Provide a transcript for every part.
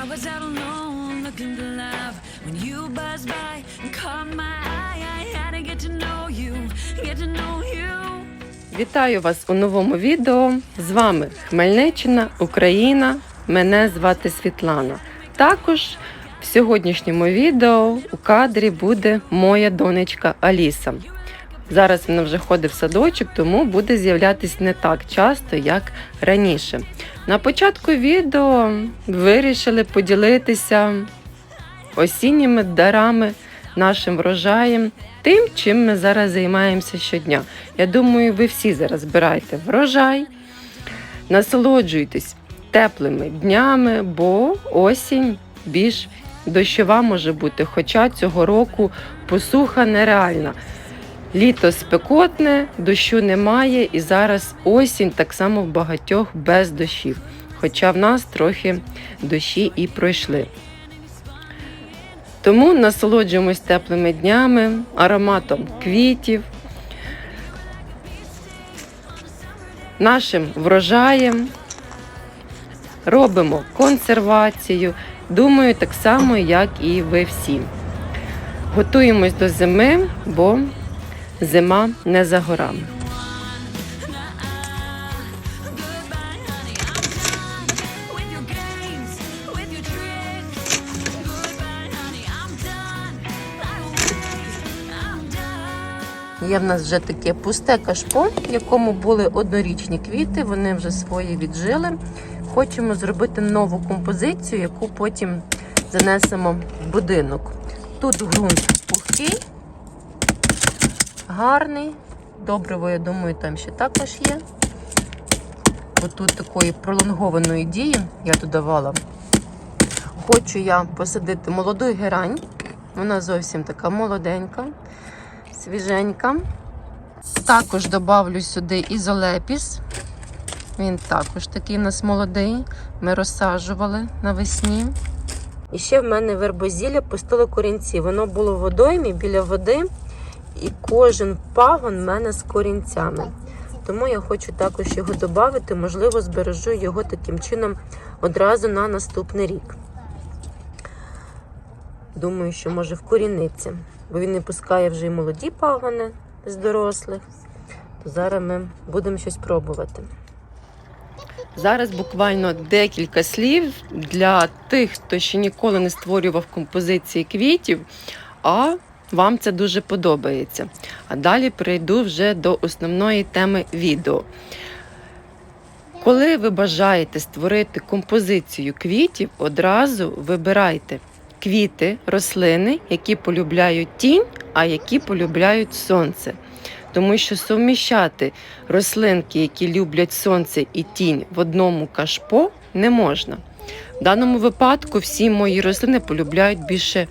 I was out alone looking for love when you buzzed by and caught my eye. I had to get to know you, get to know you. Вітаю вас у новому відео. З вами Хмельниччина, Україна. Мене звати Світлана. Також в сьогоднішньому відео у кадрі буде моя донечка Аліса. Зараз вона вже ходить в садочок, тому буде з'являтись не так часто, як раніше. На початку відео вирішили поділитися осінніми дарами, нашим врожаєм, тим, чим ми зараз займаємося щодня. Я думаю, ви всі зараз збираєте врожай, насолоджуйтесь теплими днями, бо осінь більш дощова може бути. Хоча цього року посуха нереальна. Літо спекотне, дощу немає, і зараз осінь так само в багатьох без дощів. Хоча в нас трохи дощі і пройшли. Тому насолоджуємось теплими днями, ароматом квітів, нашим врожаєм, робимо консервацію. Думаю, так само, як і ви всі. Готуємось до зими, бо зима не за горами. Є в нас вже таке пусте кашпо, в якому були однорічні квіти, вони вже свої віджили. Хочемо зробити нову композицію, яку потім занесемо в будинок. Тут ґрунт пухкий, гарний. Добриво, я думаю, там ще також є. Бо тут такої пролонгованої дії я додавала. Хочу я посадити молоду герань. Вона зовсім така молоденька свіженька. Також добавлю сюди ізолепіс. Він також такий у нас молодий. Ми розсаджували навесні. І ще в мене вербозілля пустило корінці. Воно було водоймі біля води, і кожен пагон в мене з корінцями. Тому я хочу також його додати, можливо, збережу його таким чином одразу на наступний рік. Думаю, що може вкоріниться, бо він не пускає вже і молоді пагони з дорослих. То зараз ми будемо щось пробувати. Зараз буквально декілька слів для тих, хто ще ніколи не створював композиції квітів, а вам це дуже подобається. А далі перейду вже до основної теми відео. Коли ви бажаєте створити композицію квітів, одразу вибирайте квіти, рослини, які полюбляють тінь, а які полюбляють сонце. Тому що суміщати рослинки, які люблять сонце і тінь в одному кашпо, не можна. В даному випадку всі мої рослини полюбляють більше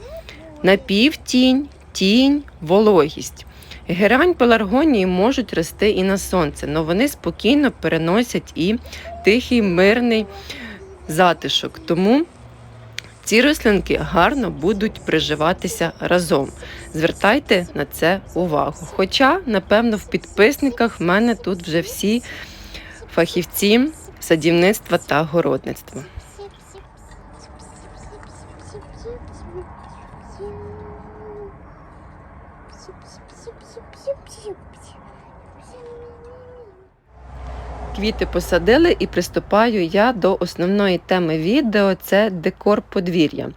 напівтінь, тінь, вологість. Герань пеларгонії можуть рости і на сонце, але вони спокійно переносять і тихий мирний затишок. Тому ці рослинки гарно будуть приживатися разом. Звертайте на це увагу. Хоча, напевно, в підписниках в мене тут вже всі фахівці садівництва та городництва. Квіти посадили і приступаю я до основної теми відео це декор подвір'я.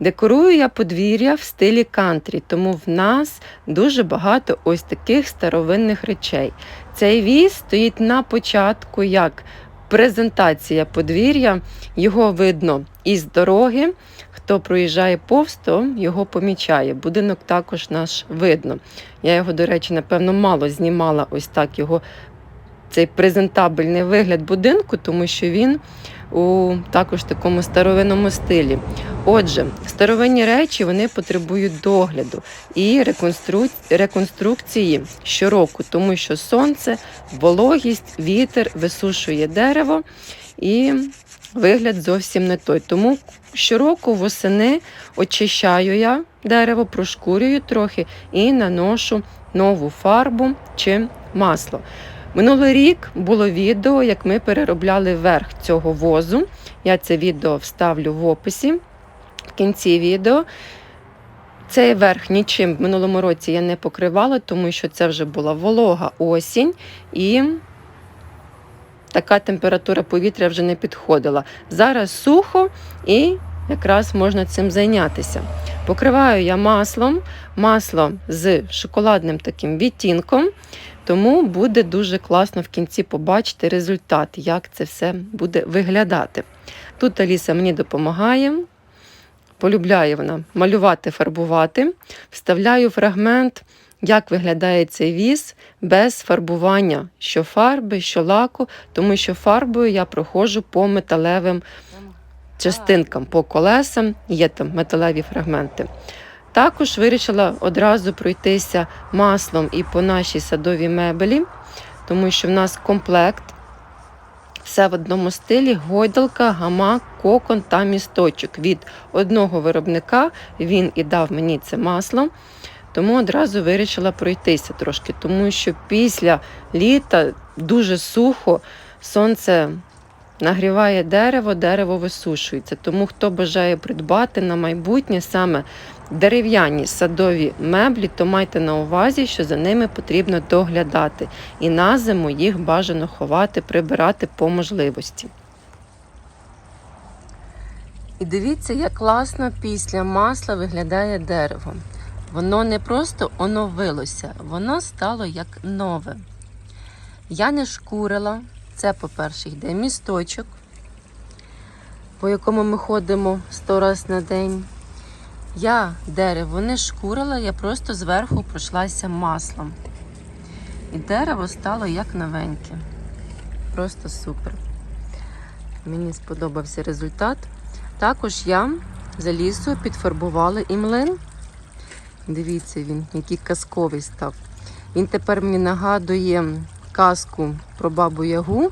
Декорую я подвір'я в стилі кантрі, тому в нас дуже багато ось таких старовинних речей. Цей віз стоїть на початку як презентація подвір'я, його видно із дороги. Хто проїжджає повз, то його помічає. Будинок також наш видно. Я його, до речі, напевно, мало знімала ось так його цей презентабельний вигляд будинку, тому що він у також такому старовинному стилі. Отже, старовинні речі вони потребують догляду і реконстру... реконструкції щороку, тому що сонце, вологість, вітер висушує дерево і вигляд зовсім не той. Тому щороку восени очищаю я дерево, прошкурюю трохи і наношу нову фарбу чи масло. Минулий рік було відео, як ми переробляли верх цього возу, Я це відео вставлю в описі в кінці відео. Цей верх нічим в минулому році я не покривала, тому що це вже була волога осінь і така температура повітря вже не підходила. Зараз сухо і якраз можна цим зайнятися. Покриваю я маслом, масло з шоколадним таким відтінком, тому буде дуже класно в кінці побачити результат, як це все буде виглядати. Тут Аліса мені допомагає. Полюбляє вона малювати, фарбувати. Вставляю фрагмент, як виглядає цей віз без фарбування, що фарби, що лаку, тому що фарбою я проходжу по металевим частинкам, по колесам, є там металеві фрагменти. Також вирішила одразу пройтися маслом і по нашій садовій мебелі, тому що в нас комплект. Все в одному стилі: гойдалка, гамак, кокон та місточок. Від одного виробника він і дав мені це масло. Тому одразу вирішила пройтися трошки, тому що після літа дуже сухо, сонце нагріває дерево, дерево висушується. Тому хто бажає придбати на майбутнє саме дерев'яні садові меблі, то майте на увазі, що за ними потрібно доглядати. І на зиму їх бажано ховати, прибирати по можливості. І дивіться, як класно після масла виглядає дерево. Воно не просто оновилося, воно стало як нове. Я не шкурила. Це, по-перше, йде місточок, по якому ми ходимо 100 раз на день. Я дерево не шкурила, я просто зверху пройшлася маслом. І дерево стало як новеньке. Просто супер. Мені сподобався результат. Також я за лісу підфарбувала і млин. Дивіться він, який казковий став. Він тепер мені нагадує казку про бабу Ягу.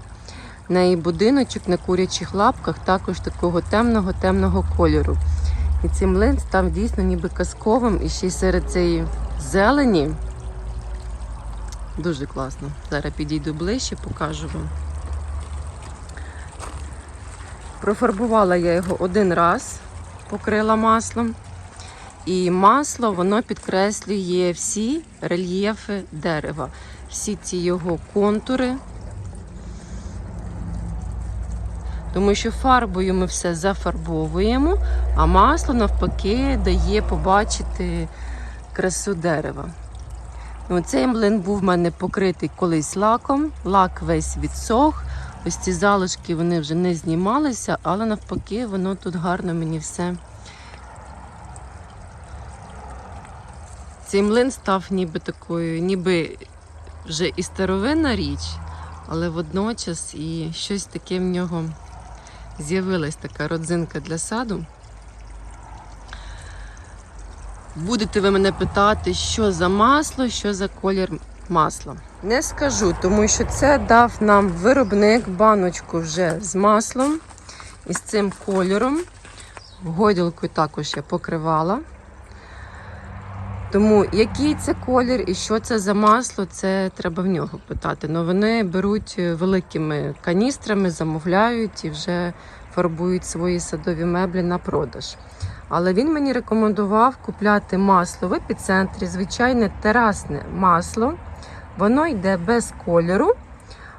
В неї будиночок на курячих лапках, також такого темного-темного кольору. І цей млин став дійсно ніби казковим і ще й серед цієї зелені. Дуже класно. Зараз підійду ближче, покажу вам. Профарбувала я його один раз, покрила маслом. І масло воно підкреслює всі рельєфи дерева, всі ці його контури. Тому що фарбою ми все зафарбовуємо, а масло навпаки дає побачити красу дерева. Ну, цей млин був в мене покритий колись лаком, лак весь відсох. Ось ці залишки вони вже не знімалися, але навпаки, воно тут гарно мені все. Цей млин став ніби такою, ніби вже і старовинна річ, але водночас і щось таке в нього з'явилась така родзинка для саду. Будете ви мене питати, що за масло, що за колір масла. Не скажу, тому що це дав нам виробник баночку вже з маслом і з цим кольором. Гойдалкою також я покривала. Тому який це колір і що це за масло, це треба в нього питати. Ну вони беруть великими каністрами, замовляють і вже фарбують свої садові меблі на продаж. Але він мені рекомендував купляти масло в епіцентрі, звичайне терасне масло. Воно йде без кольору,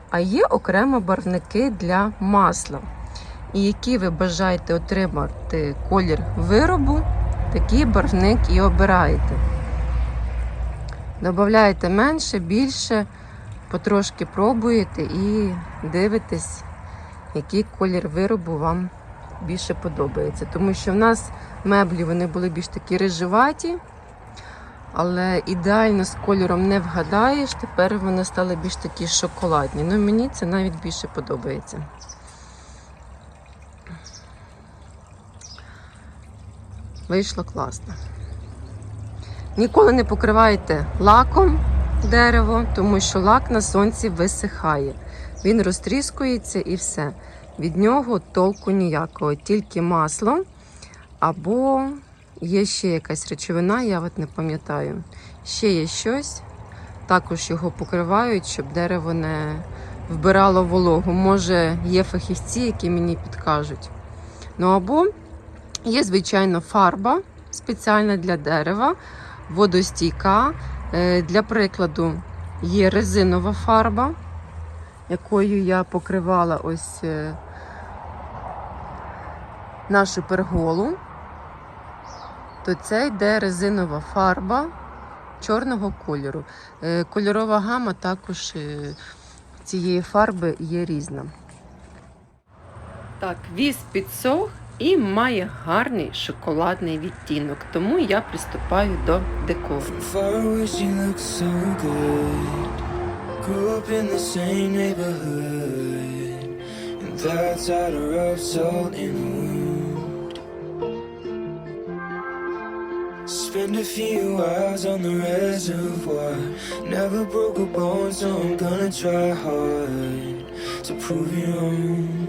а є окремо барвники для масла. І які ви бажаєте отримати колір виробу, такий барвник і обираєте. Добавляєте менше, більше, потрошки пробуєте і дивитесь, який колір виробу вам більше подобається. Тому що в нас меблі вони були більш такі рижуваті, але ідеально з кольором не вгадаєш. Тепер вони стали більш такі шоколадні. Ну мені це навіть більше подобається. Вийшло класно. Ніколи не покривайте лаком дерево, тому що лак на сонці висихає. Він розтріскується і все. Від нього толку ніякого, тільки масло або є ще якась речовина, я от не пам'ятаю. Ще є щось, також його покривають, щоб дерево не вбирало вологу. Може, є фахівці, які мені підкажуть. Ну або є, звичайно, фарба спеціальна для дерева, водостійка. Е, Для прикладу, є резинова фарба, якою я покривала ось е, нашу перголу. То це йде резинова фарба чорного кольору. Е, Кольорова гама також цієї фарби є різна. Так, віз підсох і має гарний шоколадний відтінок, тому я приступаю до декору. Spend a few hours on the reservoir. Never broke a bone, so I'm gonna try hard to prove you wrong.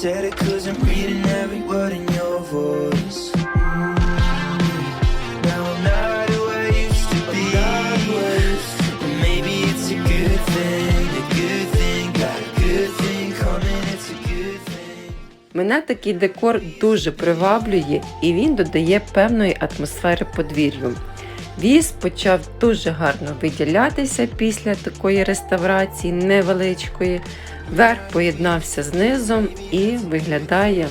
Mm. Мене такий декор дуже приваблює і він додає певної атмосфери подвір'ю. Віз почав дуже гарно виділятися після такої реставрації невеличкої. Верх поєднався з низом і виглядає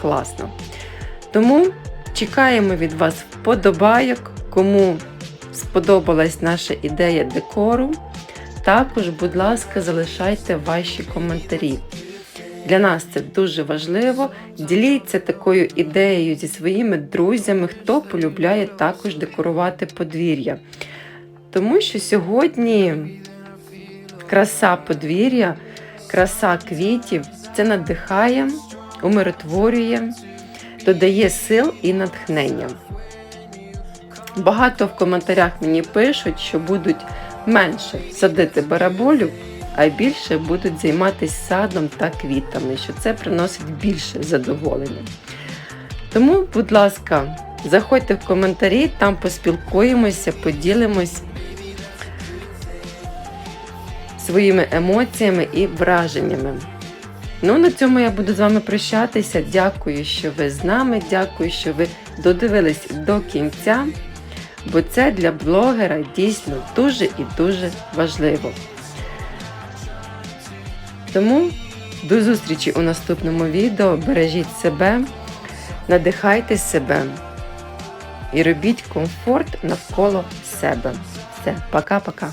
класно. Тому чекаємо від вас вподобайок, кому сподобалась наша ідея декору. Також, будь ласка, залишайте ваші коментарі. Для нас це дуже важливо. Діліться такою ідеєю зі своїми друзями, хто полюбляє також декорувати подвір'я. Тому що сьогодні краса подвір'я, краса квітів це надихає, умиротворює, додає сил і натхнення. Багато в коментарях мені пишуть, що будуть менше садити бараболю, а більше будуть займатися садом та квітами, що це приносить більше задоволення. Тому, будь ласка, заходьте в коментарі, там поспілкуємося, поділимось своїми емоціями і враженнями. Ну, на цьому я буду з вами прощатися. Дякую, що ви з нами. Дякую, що ви додивились до кінця, бо це для блогера дійсно дуже і дуже важливо. Тому до зустрічі у наступному відео. Бережіть себе, надихайте себе і робіть комфорт навколо себе. Все, пока-пока.